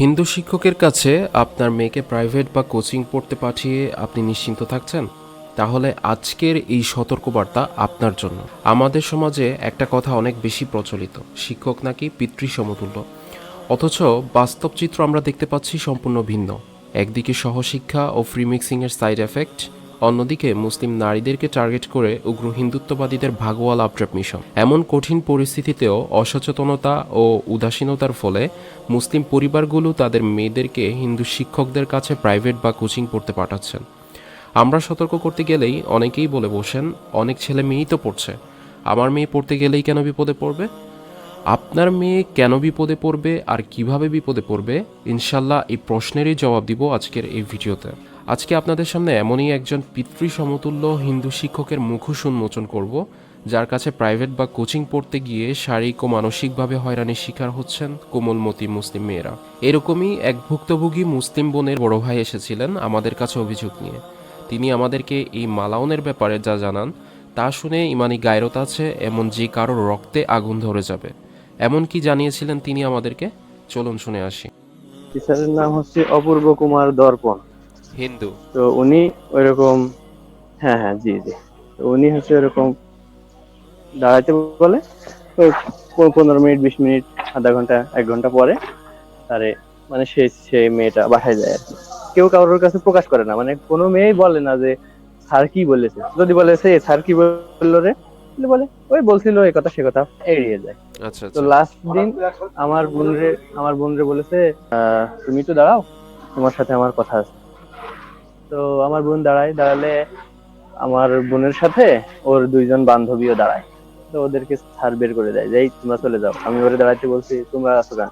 হিন্দু শিক্ষকের কাছে আপনার মেয়েকে প্রাইভেট বা কোচিং পড়তে পাঠিয়ে আপনি নিশ্চিন্ত থাকছেন? তাহলে আজকের এই সতর্কবার্তা আপনার জন্য। আমাদের সমাজে একটা কথা অনেক বেশি প্রচলিত, শিক্ষক নাকি পিতৃ সমতুল্য অথচ বাস্তব চিত্র আমরা দেখতে পাচ্ছি সম্পূর্ণ ভিন্ন। একদিকে সহশিক্ষা ও ফ্রি মিক্সিংয়ের সাইড এফেক্ট অন্যদিকে মুসলিম নারীদেরকে টার্গেট করে উগ্র হিন্দুত্ববাদীদের ভাগওয়াল আপড্রাপ মিশন। এমন কঠিন পরিস্থিতিতেও অসচেতনতা ও উদাসীনতার ফলে মুসলিম পরিবারগুলো তাদের মেয়েদেরকে হিন্দু শিক্ষকদের কাছে প্রাইভেট বা কোচিং পড়তে পাঠাচ্ছেন। আমরা সতর্ক করতে গেলেই অনেকেই বলে বসেন, অনেক ছেলে মেয়েই তো পড়ছে। আমার মেয়ে পড়তে গেলেই কেন বিপদে পড়বে? আপনার মেয়ে কেন বিপদে পড়বে আর কীভাবে বিপদে পড়বে? ইনশাল্লাহ এই প্রশ্নেরই জবাব দিব আজকের এই ভিডিওতে। আজকে আপনাদের সামনে এমনই একজন পিতৃ সমতুল্য হিন্দু শিক্ষকের মুখোশ উন্মোচন করব, যার কাছে প্রাইভেট বা কোচিং পড়তে গিয়ে শারীরিক ও মানসিকভাবে হয়রানির শিকার হচ্ছেন কোমলমতি মুসলিম মেয়েরা। এরকমই এক ভুক্তভোগী মুসলিম বোনের বড় ভাই এসেছিলেন আমাদের কাছে অভিযোগ নিয়ে। তিনি আমাদেরকে এই মালাউনের ব্যাপারে যা জানান, তা শুনে ইমানি গায়রত আছে, এমন যে কারোর রক্তে আগুন ধরে যাবে। এমন কি জানিয়েছিলেন তিনি আমাদেরকে? চলুন শুনে আসি। নাম হচ্ছে অপূর্ব কুমার দর্পণ। হিন্দু। তো উনি ওইরকম হ্যাঁ হ্যাঁ জি জি। উনি হচ্ছে ওইরকম দাঁড়াইতে বলে ওই পনেরো মিনিট বিশ মিনিট আধা ঘণ্টা এক ঘণ্টা পরে তারে মানে সে সেই মেয়েটা বাসায় যায় আর কেউ কারোর কাছে প্রকাশ করে না মানে কোনো মেয়েই বলে না যে স্যার কি বলেছে? যদি বলে সে স্যার কি বলল রে? বলে ওই বলছিল এই কথা সে কথা এড়িয়ে যায়। আচ্ছা তো আচ্ছা। লাস্ট দিন আমার বোনরে আমার বোনরে বলেছে আহ, তুমি তো দাঁড়াও তোমার সাথে আমার কথা আছে। তো আমার বোন দাঁড়ায়, দাঁড়ালে আমার বোনের সাথে ওর দুইজন বান্ধবীও দাঁড়ায়। তো ওদেরকে স্যার বের করে দেয় যে, এই, তোমরা চলে যাও। আমি ওরে দাঁড়াইতে বলছি, তোমরা আসো কেন?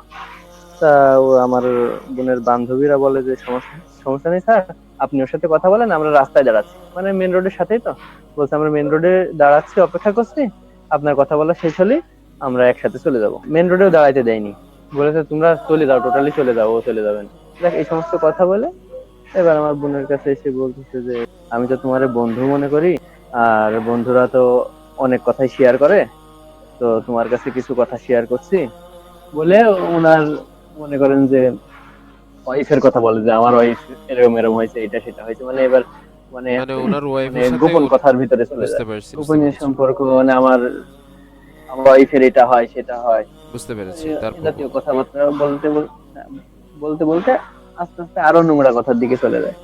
তা ও আমার বোনের বান্ধবীরা বলে যে, সমস্যা সমস্যা নেই স্যার। আপনি ওর সাথে কথা বলেন, আমরা রাস্তায় দাঁড়াচ্ছি। মানে মেন রোডের সাথেই তো। বলছে, আমরা মেন রোডে দাঁড়াচ্ছি, অপেক্ষা করছি। আপনার কথা বলা শেষ হলেই আমরা একসাথে চলে যাব। মেন রোডেও দাঁড়াইতে দেয়নি। বলেছে, তোমরা চলে যাও টোটালি চলে যাও, ও চলে যাবেন দেখ এই সমস্ত কথা বলে এবার আমার বোনের কাছে এসে বলতেছে যে আমি তো তোমার বন্ধু মনে করি আর বন্ধুরা তো অনেক কথাই শেয়ার করে তো তোমার কাছে কিছু কথা শেয়ার করছি। বলে ওনার মনে করেন যে ওয়াইফের কথা বলে যে আমার ওয়াইফ এরকম এরকম হয়েছে এটা সেটা হয়েছে। মানে এবার মানে মানে ওনার মানে ওয়াইফের সাথে গোপন কথার ভিতরে চলে যায়। গোপনীয় সম্পর্ক মানে আমার আমার ওয়াইফের এটা হয় সেটা হয়। বুঝতে পেরেছি তারপর কথাবার্তা বলতে বল- বলতে বলতে আস্তে আস্তে আরও নোংরা কথার দিকে চলে যায়।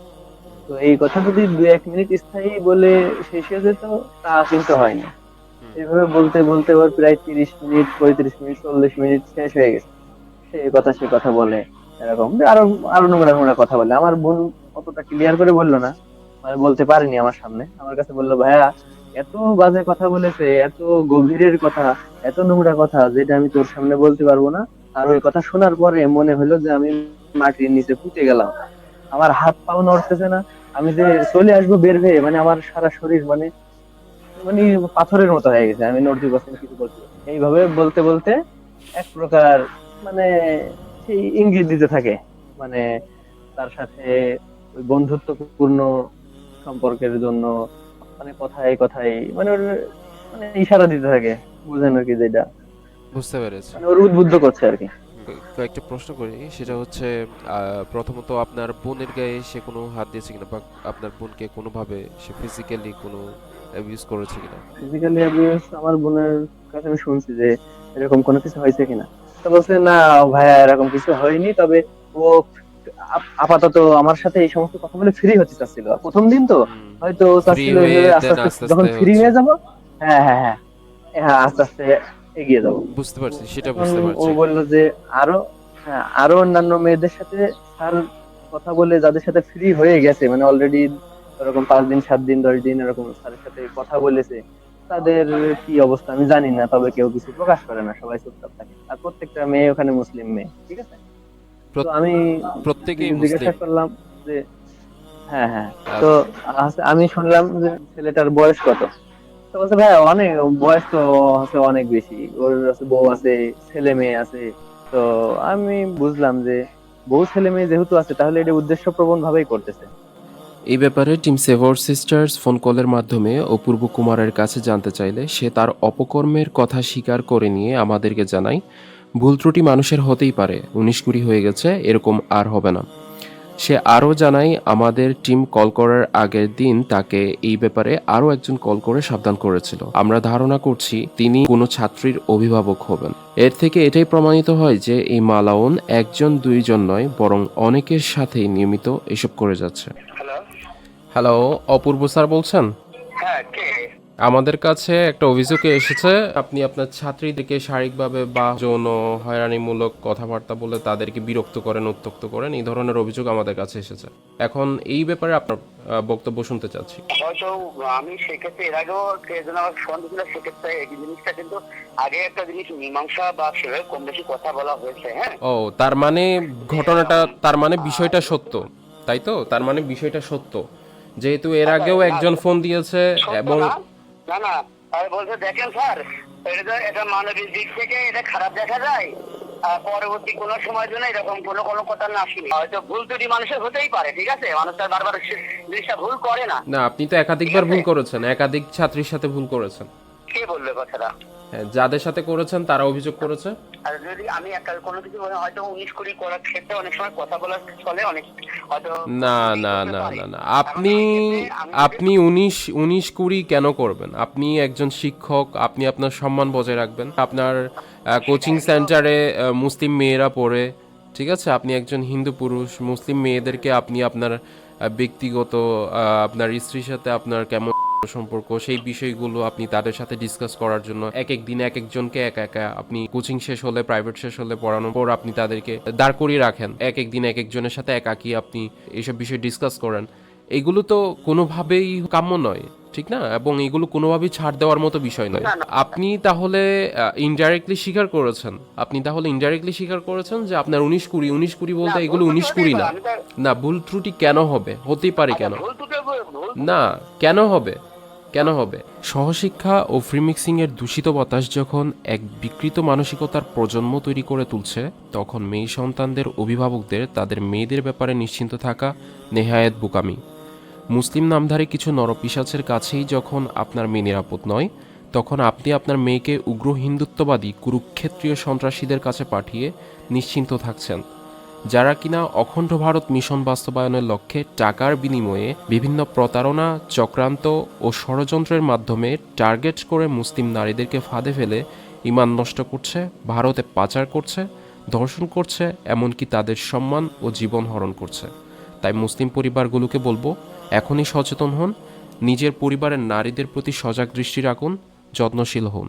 তো এই কথা যদি দু এক মিনিট স্থায়ী বলে শেষ হয়ে যেত তা কিন্তু হয়নি। এভাবে বলতে বলতে ওর প্রায় তিরিশ মিনিট পঁয়ত্রিশ মিনিট চল্লিশ মিনিট শেষ হয়ে গেছে। সে কথা সে কথা বলে এরকম। আরও আরও নোংরা নোংরা কথা বলে। আমার বোন অতটা ক্লিয়ার করে বলল না। মানে বলতে পারেনি আমার সামনে। আমার কাছে বলল ভাইয়া এত বাজে কথা বলেছে এত গভীরের কথা এত নোংরা কথা যেটা আমি তোর সামনে বলতে পারব না আর ওই কথা শোনার পরে মনে হলো যে আমি মাটির নিচে পুঁতে গেলাম। আমার হাত পাও নড়তেছে না, আমি যে চলে আসব বের হয়ে মানে আমার সারা শরীর মানে মানে পাথরের মতো হয়ে গেছে, আমি নড়তে পারছি কিছু করতে এইভাবে বলতে বলতে এক প্রকার মানে সেই ইঙ্গিত দিতে থাকে মানে তার সাথে ওই বন্ধুত্বপূর্ণ সম্পর্কের জন্য মানে কথায় কথায় মানে ওর মানে ইশারা দিতে থাকে বুঝেন আর কি যেটা। বুঝতে পেরেছি। মানে ওর উদ্বুদ্ধ করছে আর কি। কয়েকটা প্রশ্ন করি। সেটা হচ্ছে প্রথমত আপনার বোনের গায়ে সে কোনো হাত দিয়েছে কিনা বা আপনার বোনকে কোনোভাবে সে ফিজিক্যালি কোনো অ্যাবিউজ করেছে কিনা? ফিজিক্যালি অ্যাবিউজ আমার বোনের কাছে আমি শুনছি যে এরকম কোনো কিছু হয়েছে কিনা। তো বলছে না ভাইয়া এরকম কিছু হয়নি। তবে ও আপ- আপাতত আমার সাথে এই সমস্ত কথা বলে ফ্রি হতে চাচ্ছিল। প্রথম দিন তো হয়তো চাচ্ছিল যখন ফ্রি হয়ে যাব হ্যাঁ হ্যাঁ হ্যাঁ। হ্যাঁ আস্তে আস্তে এগিয়ে যাব। বুঝতে পারছি সেটা বুঝতে ও পারছি বলল যে আরও হ্যাঁ আরও অন্যান্য মেয়েদের সাথে স্যার কথা বলে যাদের সাথে ফ্রি হয়ে গেছে মানে অলরেডি এরকম পাঁচ দিন সাত দিন দশ দিন এরকম স্যারের সাথে কথা বলেছে তাদের কি অবস্থা আমি জানি না তবে কেউ কিছু প্রকাশ করে না সবাই চুপচাপ থাকে। আর প্রত্যেকটা মেয়ে ওখানে মুসলিম মেয়ে ঠিক আছে? তো আমি প্রত্যেকেই জিজ্ঞাসা করলাম যে হ্যাঁ হ্যাঁ। তো আমি শুনলাম যে ছেলেটার বয়স কত? ভাই অনেক বয়স তো অনেক বেশি। ওর বউ আছে, ছেলে মেয়ে আছে। তো আমি বুঝলাম যে বউ, ছেলে মেয়ে যেহেতু আছে, তাহলে এটা উদ্দেশ্য প্রবণ ভাবেই করতেছে। এই ব্যাপারে টিম সেভর সিস্টার্স ফোন কলের মাধ্যমে অপূর্ব কুমারের কাছে জানতে চাইলে সে তার অপকর্মের কথা স্বীকার করে নিয়ে আমাদেরকে জানায়, ভুল ত্রুটি মানুষের হতেই পারে। উনিশ কুড়ি হয়ে গেছে, এরকম আর হবে না। সে আরও জানায় আমাদের টিম কল করার আগের দিন তাকে এই ব্যাপারে আরও একজন কল করে সাবধান করেছিল। আমরা ধারণা করছি তিনি কোনো ছাত্রীর অভিভাবক হবেন। এর থেকে এটাই প্রমাণিত হয় যে এই মালাউন একজন দুইজন নয় বরং অনেকের সাথেই নিয়মিত এসব করে যাচ্ছে। হ্যালো হ্যালো অপূর্ব স্যার বলছেন? হ্যাঁ আমাদের কাছে একটা অভিযোগ এসেছে। আপনি আপনার ছাত্রীদেরকে শারীরিকভাবে বা যৌন হয়রানিমূলক কথাবার্তা বলে তাদেরকে বিরক্ত করেন উত্তক্ত করেন এই ধরনের অভিযোগ আমাদের কাছে এসেছে। এখন এই ব্যাপারে আপনার বক্তব্য শুনতে চাচ্ছি। হয়তো আমি সেক্ষেত্রে এর আগেও সেজন্য আমার ফোন ছিল সেক্ষেত্রে এই জিনিসটা কিন্তু আগে একটা জিনিস মীমাংসা বা সেভাবে কম বেশি কথা বলা হয়েছে হ্যাঁ? ও তার মানে ঘটনাটা তার মানে বিষয়টা সত্য তাই তো? তার মানে বিষয়টা সত্য। যেহেতু এর আগেও একজন ফোন দিয়েছে এবং না? না আমি আর বলছে দেখেন স্যার এটা এটা মানবিক দিক থেকে এটা খারাপ দেখা যায় আর পরবর্তী কোনো সময় জন্য এরকম কোনো কোনো কথা না আসেনি হয়তো ভুল ত্রুটি মানুষের হতেই পারে ঠিক আছে? মানুষ তার বারবার জিনিসটা ভুল করে না। না আপনি তো একাধিকবার ভুল করেছেন একাধিক ছাত্রীর সাথে ভুল করেছেন। কে বলল কথাটা? যাদের সাথে করেছেন তারা অভিযোগ করেছে? আর যদি আমি একটা কোনো কিছু বলে হয়তো উনিশ কুড়ি করার ক্ষেত্রে অনেক সময় কথা বলার চলে অনেক না না না না না। আপনি আপনি উনিশ উনিশ কুড়ি কেন করবেন? আপনি একজন শিক্ষক আপনি আপনার সম্মান বজায় রাখবেন। আপনার কোচিং সেন্টারে মুসলিম মেয়েরা পড়ে ঠিক আছে? আপনি একজন হিন্দু পুরুষ মুসলিম মেয়েদেরকে আপনি আপনার ব্যক্তিগত আপনার স্ত্রীর সাথে আপনার কেমন সম্পর্ক সেই বিষয়গুলো আপনি তাদের সাথে ডিসকাস করার জন্য এক এক দিন এক একজনকে একা একা আপনি কোচিং শেষ হলে প্রাইভেট শেষ হলে পড়ানোর পর আপনি তাদেরকে দাঁড় করিয়ে রাখেন। এক এক দিন এক একজনের সাথে একাকি আপনি এইসব বিষয় ডিসকাস করেন। এগুলো তো কোনোভাবেই কাম্য নয় ঠিক না? এবং এগুলো কোনোভাবেই ছাড় দেওয়ার মতো বিষয় নয়। আপনি তাহলে ইনডাইরেক্টলি স্বীকার করেছেন। আপনি তাহলে ইনডাইরেক্টলি স্বীকার করেছেন যে আপনার উনিশ কুড়ি উনিশ কুড়ি বলতে এগুলো উনিশ কুড়ি না। না ভুল ত্রুটি কেন হবে? হতেই পারে কেন? ত্রুটি ভুল না কেন হবে? কেন হবে? সহশিক্ষা ও ফ্রি মিক্সিং এর দূষিত বাতাস যখন এক বিকৃত মানসিকতার প্রজন্ম তৈরি করে তুলছে, তখন মেয়ে সন্তানদের অভিভাবকদের, তাদের মেয়েদের ব্যাপারে নিশ্চিন্ত থাকা নেহায়েত বোকামি। মুসলিম নামধারী কিছু নরপিসাচের কাছেই যখন আপনার মেয়ে নিরাপদ নয়, তখন আপনি আপনার মেয়েকে উগ্র হিন্দুত্ববাদী কুরুক্ষেত্রীয় সন্ত্রাসীদের কাছে পাঠিয়ে নিশ্চিন্ত থাকছেন। যারা কিনা অখণ্ড ভারত মিশন বাস্তবায়নের লক্ষ্যে টাকার বিনিময়ে বিভিন্ন প্রতারণা, চক্রান্ত ও ষড়যন্ত্রের মাধ্যমে টার্গেট করে মুসলিম নারীদেরকে ফাঁদে ফেলে ইমান নষ্ট করছে, ভারতে পাচার করছে, ধর্ষণ করছে, এমনকি তাদের সম্মান ও জীবন হরণ করছে। তাই মুসলিম পরিবারগুলোকে বলব, এখনই সচেতন হন, নিজের পরিবারের নারীদের প্রতি সজাগ দৃষ্টি রাখুন, যত্নশীল হন।